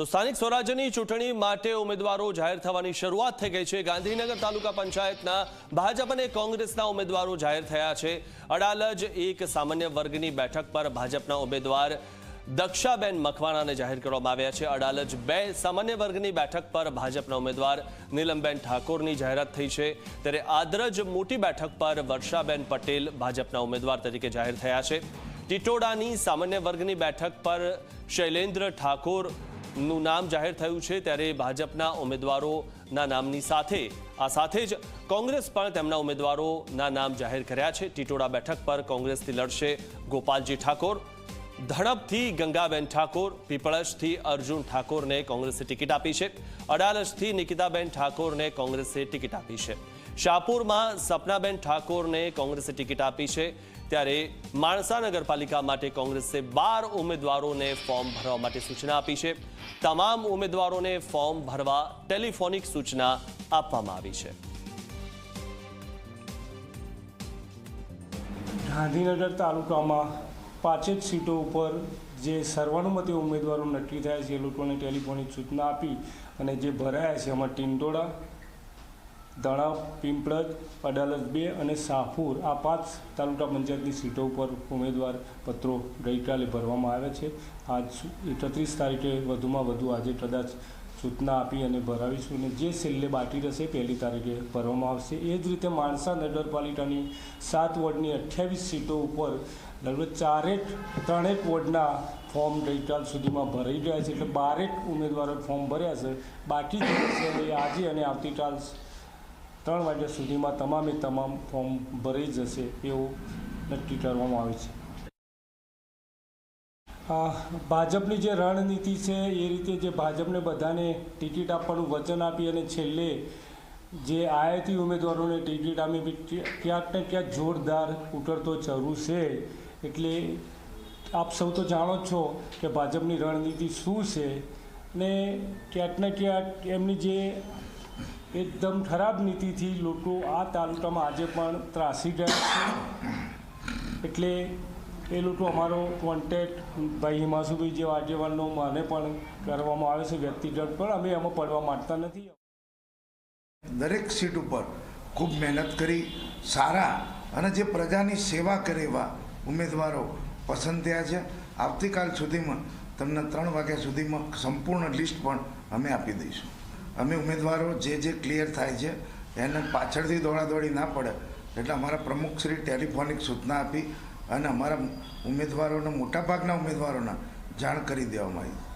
તો સ્થાનિક સ્વરાજ્યની ચૂંટણી માટે ઉમેદવારો જાહેર થવાની શરૂઆત થઈ ગઈ છે. ગાંધીનગર તાલુકા પંચાયતના ભાજપ અને કોંગ્રેસના ઉમેદવારો જાહેર થયા છે. અડાલજ એક સામાન્ય વર્ગની બેઠક પર ભાજપના ઉમેદવાર દક્ષાબેન મકવાણાને જાહેર કરવામાં આવ્યા છે. અડાલજ બે સામાન્ય વર્ગની બેઠક પર ભાજપના ઉમેદવાર નીલમબેન ઠાકોરની જાહેરાત થઈ છે. ત્યારે આદરજ મોટી બેઠક પર વર્ષાબેન પટેલ ભાજપના ઉમેદવાર તરીકે જાહેર થયા છે. ટિટોડાની સામાન્ય વર્ગની બેઠક પર શૈલેન્દ્ર ઠાકોરનું નામ જાહેર થયું છે ત્યારે ભાજપના ઉમેદવારોના નામની સાથે. આ સાથે જ કોંગ્રેસ પણ તેમના ઉમેદવારોના નામ જાહેર કર્યા છે. ટીટોડા બેઠક પર કોંગ્રેસથી લડશે ગોપાલજી ઠાકોર. ધડપથી ગંગાબેન ઠાકોર પીપળસથી અર્જુન ઠાકોરને કોંગ્રેસે ટિકિટ આપી છે. અડાલજથી નિકિતાબેન ઠાકોરને કોંગ્રેસે ટિકિટ આપી છે. શાહપુરમાં સપનાબેન ઠાકોરને કોંગ્રેસે ટિકિટ આપી છે. ત્યારે માણસા નગરપાલિકા માટે કોંગ્રેસે બાર ઉમેદવારોને ફોર્મ ભરવા માટે સૂચના આપી છે. તમામ ઉમેદવારોને ફોર્મ ભરવા ટેલિફોનિક સૂચના આપવામાં આવી છે. ગાંધીનગર તાલુકામાં પાંચેક સીટો ઉપર જે સર્વાનુમતે ઉમેદવારો નક્કી થયા છે, એ લોકોને ટેલિફોનિક સૂચના આપી અને જે ભરાયા છે, એમાં ટિંડોળા દણા પિંપળજ, અડાલજ બે અને શાહપુર આ પાંચ તાલુકા પંચાયતની સીટો ઉપર ઉમેદવાર પત્રો ગઈકાલે ભરવામાં આવ્યા છે. આજ એકત્રીસ તારીખે વધુમાં વધુ આજે કદાચ સૂચના આપી અને ભરાવીશું અને જે છેલ્લે બાટી રહેશે પહેલી તારીખે ભરવામાં આવશે. એ જ રીતે માણસા નગરપાલિકાની સાત વોર્ડની અઠ્યાવીસ સીટો ઉપર લગભગ ચારેક, ત્રણેક વોર્ડના ફોર્મ ગઈકાલ સુધીમાં ભરાઈ ગયા છે. એટલે બારેક ઉમેદવારો ફોર્મ ભર્યા છે. બાકી જે છે આજે અને આવતીકાલ ત્રણ વાગ્યા સુધીમાં તમામે તમામ ફોર્મ ભરાઈ જશે એવું નક્કી કરવામાં આવે છે. ભાજપની જે રણનીતિ છે, એ રીતે જે ભાજપને બધાને ટિકિટ આપવાનું વચન આપી અને છેલ્લે જે આયાતી ઉમેદવારોને ટિકિટ આપી ક્યાંક ને ક્યાંક જોરદાર ઉતરતો ચરુ છે. એટલે આપ સૌ તો જાણો જ છો કે ભાજપની રણનીતિ શું છે ને ક્યાંક ને ક્યાંક એમની જે એકદમ ખરાબ નીતિથી લોકો આ તાલુકામાં આજે પણ ત્રાસી ગયા છે. એટલે એ લોકો અમારો કોન્ટેક્ટ ભાઈ હિમાસુભાઈ જેવા આગેવાનનો માને પણ કરવામાં આવે છે વ્યક્તિગત, પણ અમે એમાં પડવા માંગતા નથી. દરેક સીટ ઉપર ખૂબ મહેનત કરી, સારા અને જે પ્રજાની સેવા કરે એવા ઉમેદવારો પસંદ થયા છે. આવતીકાલ સુધીમાં તમને ત્રણ વાગ્યા સુધીમાં સંપૂર્ણ લિસ્ટ પણ અમે આપી દઈશું. અમે ઉમેદવારો જે જે ક્લિયર થાય છે, એને પાછળથી દોડાદોડી ના પડે, એટલે અમારા પ્રમુખશ્રી ટેલિફોનિક સૂચના આપી અને અમારા ઉમેદવારોના મોટાભાગના ઉમેદવારોના જાણ કરી દેવામાં આવી.